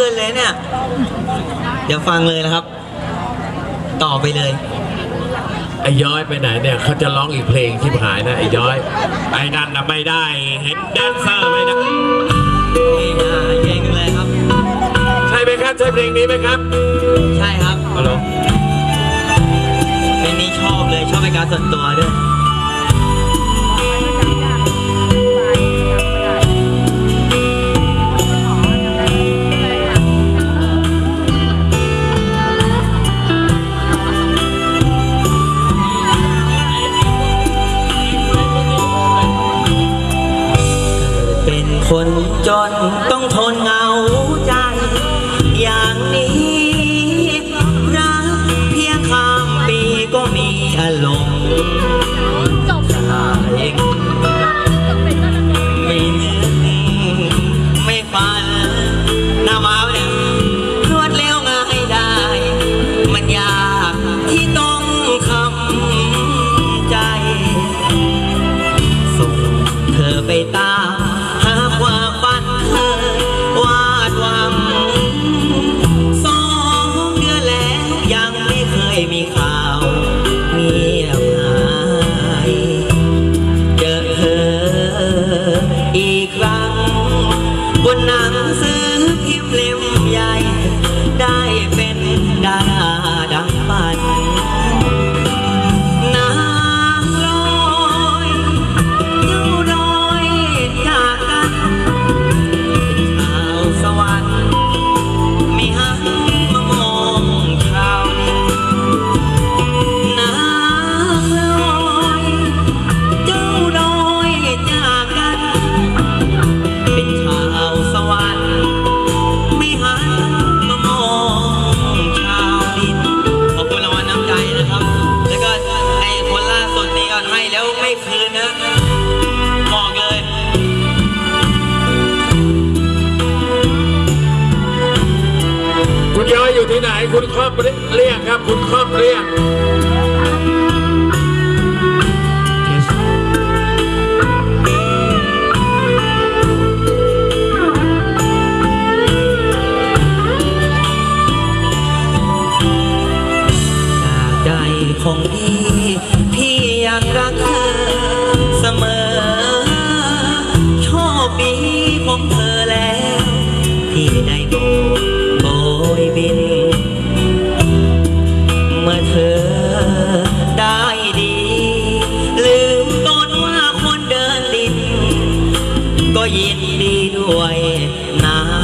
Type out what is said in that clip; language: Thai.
พื่อนเลยเนี่ย เดี๋ยวฟังเลยนะครับ ต่อไปเลย ไอ้ย้อยไปไหนเนี่ยเขาจะร้องอีกเพลงที่หายนะไอ้ย้อย ไอ้นั่นน่ะไม่ได้เห็นแดนเซอร์ไม่ได้นี่อ่าเพลงเลยครับ ใช่ไหมครับ ใช่เพลงนี้ไหมครับ ใช่ครับฮัลโหลเพลงนี้ชอบเลยชอบเป็นการส่วนตัวด้วย คนจนต้องท ไให้คืนนะบอกเลยคุณย้อยอยู่ที่ไหน คุณครอบเรียกครับ คุณครอบเรียกของพี่ ก็ยินดีด้วยนะ